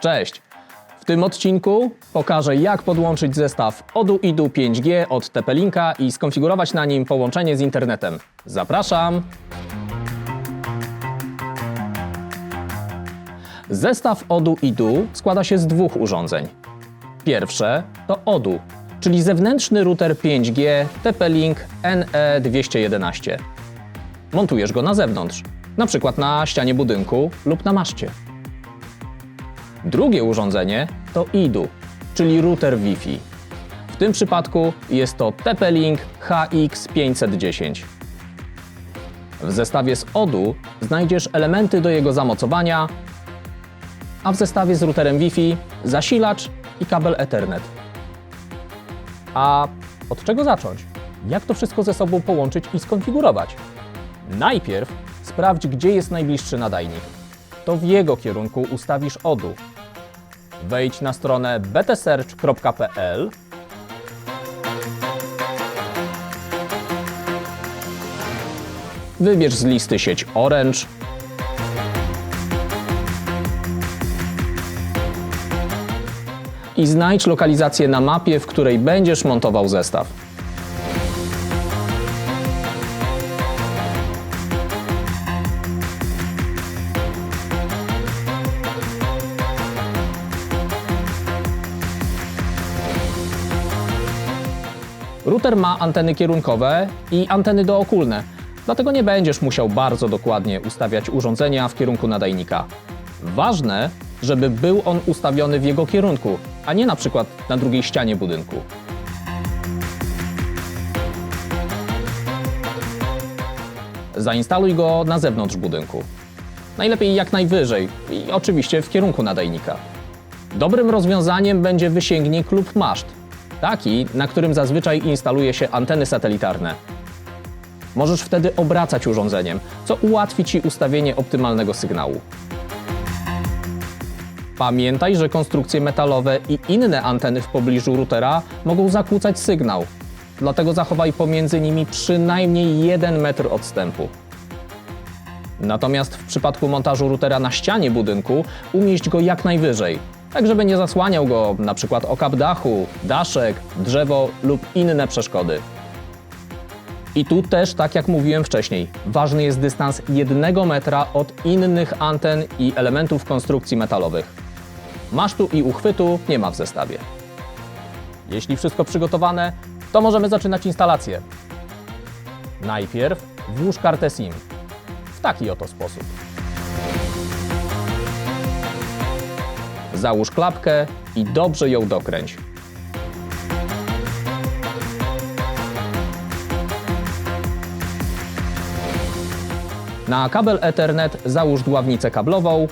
Cześć! W tym odcinku pokażę jak podłączyć zestaw ODU IDU 5G od TP-Linka i skonfigurować na nim połączenie z internetem. Zapraszam! Zestaw ODU IDU składa się z dwóch urządzeń. Pierwsze to ODU, czyli zewnętrzny router 5G TP-Link E NE211. Montujesz go na zewnątrz, na przykład na ścianie budynku lub na maszcie. Drugie urządzenie to IDU, czyli router Wi-Fi. W tym przypadku jest to TP-Link HX510. W zestawie z ODU znajdziesz elementy do jego zamocowania, a w zestawie z routerem Wi-Fi zasilacz i kabel Ethernet. A od czego zacząć? Jak to wszystko ze sobą połączyć i skonfigurować? Najpierw sprawdź, gdzie jest najbliższy nadajnik. To w jego kierunku ustawisz ODU. Wejdź na stronę btsearch.pl Wybierz z listy sieć Orange i znajdź lokalizację na mapie, w której będziesz montował zestaw. Router ma anteny kierunkowe i anteny dookulne, dlatego nie będziesz musiał bardzo dokładnie ustawiać urządzenia w kierunku nadajnika. Ważne, żeby był on ustawiony w jego kierunku, a nie na przykład na drugiej ścianie budynku. Zainstaluj go na zewnątrz budynku. Najlepiej jak najwyżej i oczywiście w kierunku nadajnika. Dobrym rozwiązaniem będzie wysięgnik lub maszt, taki, na którym zazwyczaj instaluje się anteny satelitarne. Możesz wtedy obracać urządzeniem, co ułatwi Ci ustawienie optymalnego sygnału. Pamiętaj, że konstrukcje metalowe i inne anteny w pobliżu routera mogą zakłócać sygnał, dlatego zachowaj pomiędzy nimi przynajmniej 1 metr odstępu. Natomiast w przypadku montażu routera na ścianie budynku umieść go jak najwyżej, tak żeby nie zasłaniał go na przykład okap dachu, daszek, drzewo lub inne przeszkody. I tu też, tak jak mówiłem wcześniej, ważny jest dystans 1 metra od innych anten i elementów konstrukcji metalowych. Masztu i uchwytu nie ma w zestawie. Jeśli wszystko przygotowane, to możemy zaczynać instalację. Najpierw włóż kartę SIM w taki oto sposób. Załóż klapkę i dobrze ją dokręć. Na kabel Ethernet załóż dławnicę kablową.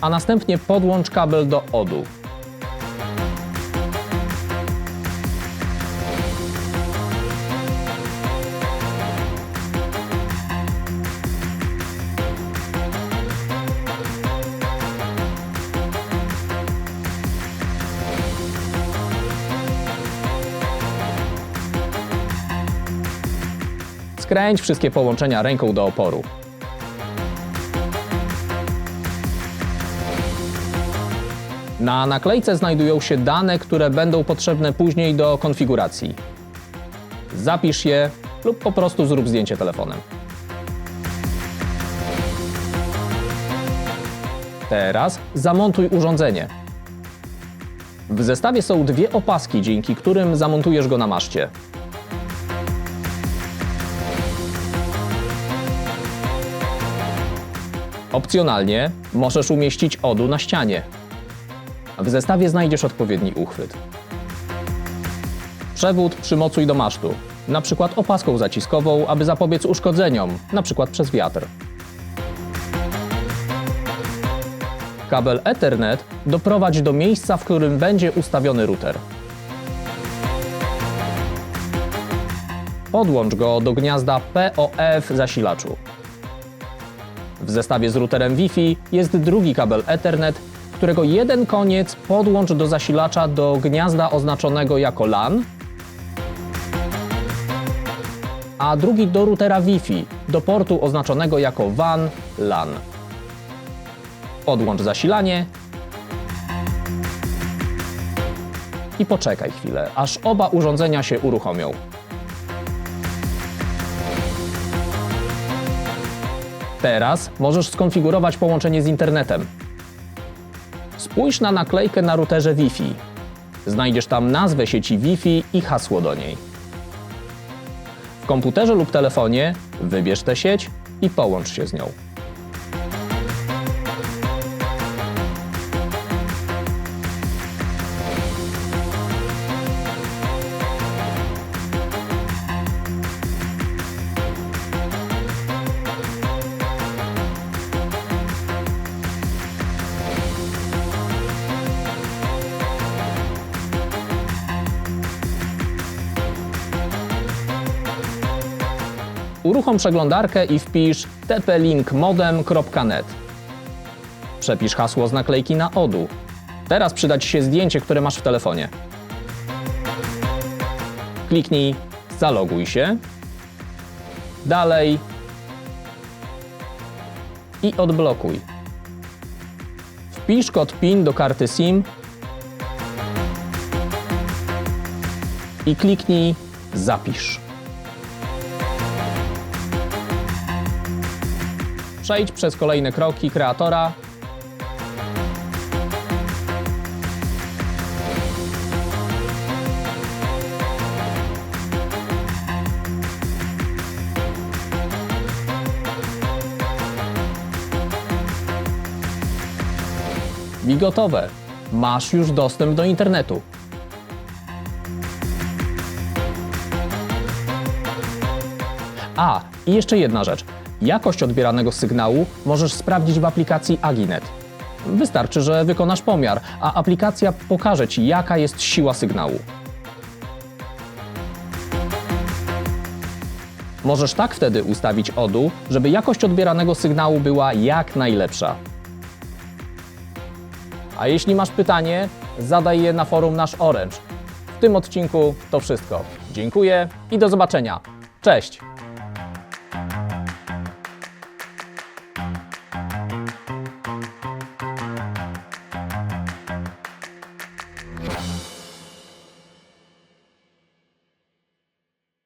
A następnie podłącz kabel do ODU. Skręć wszystkie połączenia ręką do oporu. Na naklejce znajdują się dane, które będą potrzebne później do konfiguracji. Zapisz je lub po prostu zrób zdjęcie telefonem. Teraz zamontuj urządzenie. W zestawie są dwie opaski, dzięki którym zamontujesz go na maszcie. Opcjonalnie możesz umieścić ODU na ścianie. W zestawie znajdziesz odpowiedni uchwyt. Przewód przymocuj do masztu, na przykład opaską zaciskową, aby zapobiec uszkodzeniom, na przykład przez wiatr. Kabel Ethernet doprowadź do miejsca, w którym będzie ustawiony router. Podłącz go do gniazda POF zasilaczu. W zestawie z routerem Wi-Fi jest drugi kabel Ethernet, którego jeden koniec podłącz do zasilacza do gniazda oznaczonego jako LAN, a drugi do routera Wi-Fi, do portu oznaczonego jako WAN LAN. Podłącz zasilanie i poczekaj chwilę, aż oba urządzenia się uruchomią. Teraz możesz skonfigurować połączenie z internetem. Spójrz na naklejkę na routerze Wi-Fi. Znajdziesz tam nazwę sieci Wi-Fi i hasło do niej. W komputerze lub telefonie wybierz tę sieć i połącz się z nią. Uruchom przeglądarkę i wpisz tplinkmodem.net. Przepisz hasło z naklejki na odu. Teraz przyda Ci się zdjęcie, które masz w telefonie. Kliknij Zaloguj się. Dalej. I odblokuj. Wpisz kod PIN do karty SIM i kliknij Zapisz. Przejdź przez kolejne kroki kreatora. I gotowe. Masz już dostęp do internetu. A, i jeszcze jedna rzecz. Jakość odbieranego sygnału możesz sprawdzić w aplikacji Aginet. Wystarczy, że wykonasz pomiar, a aplikacja pokaże Ci, jaka jest siła sygnału. Możesz tak wtedy ustawić ODU, żeby jakość odbieranego sygnału była jak najlepsza. A jeśli masz pytanie, zadaj je na forum Nasz Orange. W tym odcinku to wszystko. Dziękuję i do zobaczenia. Cześć!